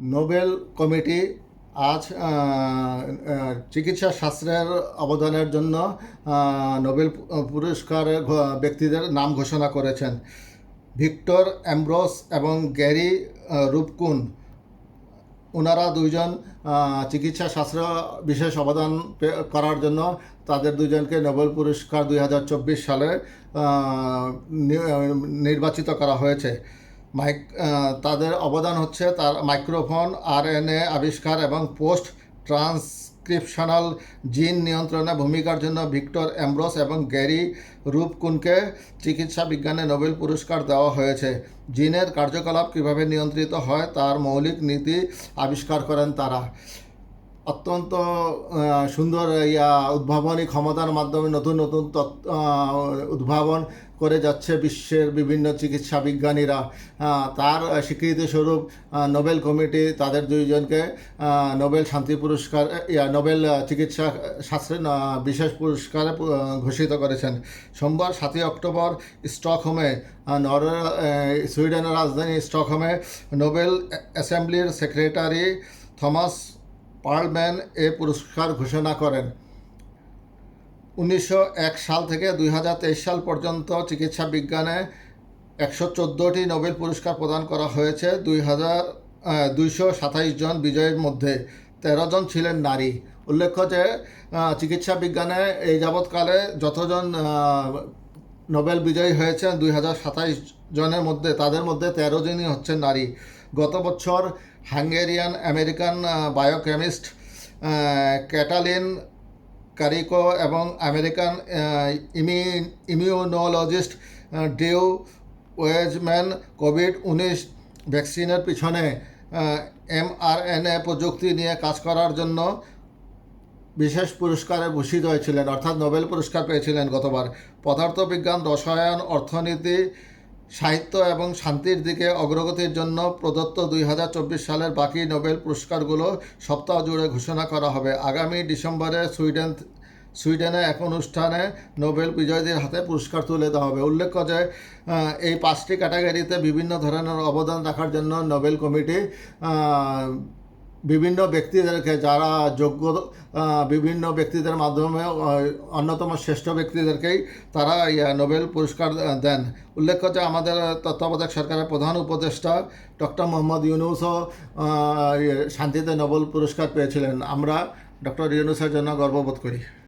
Nobel committee আজ চিকিৎসা শাস্ত্রের অবদানের জন্য নোবেল পুরস্কারের ঘ- ব্যক্তিদের নাম ঘোষণা করেছেন। ভিক্টর অ্যাম্ব্রোস এবং গ্যারি রূপকুন ওনারা দুইজন চিকিৎসা শাস্ত্র বিশেষ অবদান করার জন্য তাদের দুজনকে নোবেল পুরস্কার দুই হাজার চব্বিশ সালে নির্বাচিত করা হয়েছে। মাইক তাদের অবদান হচ্ছে তার মাইক্রোফোন, আরএনএ আবিষ্কার এবং পোস্ট ট্রান্সক্রিপশনাল জিন নিয়ন্ত্রণে ভূমিকার জন্য ভিক্টর অ্যাম্ব্রোস এবং গ্যারি রূপকুনকে চিকিৎসা বিজ্ঞানে নোবেল পুরস্কার দেওয়া হয়েছে। জিনের কার্যকলাপ কীভাবে নিয়ন্ত্রিত হয় তার মৌলিক নীতি আবিষ্কার করেন তারা। অত্যন্ত সুন্দর, ইয়া, উদ্ভাবনী ক্ষমতার মাধ্যমে নতুন নতুন উদ্ভাবন করে যাচ্ছে বিশ্বের বিভিন্ন চিকিৎসা বিজ্ঞানীরা। তার স্বীকৃতিস্বরূপ নোবেল কমিটি তাদের দুইজনকে নোবেল শান্তি পুরস্কার, ইয়া, নোবেল চিকিৎসা শাস্ত্রে বিশেষ পুরস্কারে ঘোষিত করেছেন। সোমবার সাতই অক্টোবর, স্টকহোমে নর সুইডেনের রাজধানী স্টকহোমে নোবেল অ্যাসেম্বলির সেক্রেটারি থমাস পার্লম্যান এ পুরস্কার ঘোষণা করেন। উনিশশো এক সাল থেকে দুই হাজার তেইশ সাল পর্যন্ত চিকিৎসা বিজ্ঞানে একশো চোদ্দোটি নোবেল পুরস্কার প্রদান করা হয়েছে, দুই হাজার দুইশো সাতাইশ জন বিজয়ের মধ্যে তেরো জন ছিলেন নারী। উল্লেখ্য যে চিকিৎসা বিজ্ঞানে এই যাবৎকালে যতজন নোবেল বিজয়ী হয়েছেন, দুই হাজার সাতাইশ জনের মধ্যে, তাদের মধ্যে তেরো জনই হচ্ছেন নারী। গত বছর Hungarian American biochemist Katalin Kariko এবং আমেরিকান ইমি, ইমিউনোলজিস্ট ডিউ ওয়েজম্যান কোভিড উনিশ ভ্যাকসিনের পিছনে এমআরএনএ প্রযুক্তি নিয়ে কাজ করার জন্য বিশেষ পুরস্কারে ভূষিত হয়েছিলেন, অর্থাৎ নোবেল পুরস্কার পেয়েছিলেন গতবার। পদার্থবিজ্ঞান, রসায়ন, অর্থনীতি সাহিত্য এবং শান্তির দিকে অগ্রগতির জন্য প্রদত্ত দুই হাজার চব্বিশ সালের বাকি নোবেল পুরস্কারগুলো সপ্তাহ জুড়ে ঘোষণা করা হবে। আগামী ডিসেম্বরে সুইডেন, সুইডেনে এক অনুষ্ঠানে নোবেল বিজয়ীদের হাতে পুরস্কার তুলে দেওয়া হবে। উল্লেখ্য যে এই পাঁচটি ক্যাটাগরিতে বিভিন্ন ধরনের অবদান রাখার জন্য নোবেল কমিটি বিভিন্ন ব্যক্তিদেরকে, যারা যোগ্য বিভিন্ন ব্যক্তিদের মাধ্যমে অন্যতম শ্রেষ্ঠ ব্যক্তিদেরকেই তারা নোবেল পুরস্কার দেন। উল্লেখ্য যে আমাদের তত্ত্বাবধায়ক সরকারের প্রধান উপদেষ্টা ডক্টর মোহাম্মদ ইউনুসও শান্তিতে নোবেল পুরস্কার পেয়েছিলেন। আমরা ডক্টর ইউনুসের জন্য গর্ববোধ করি।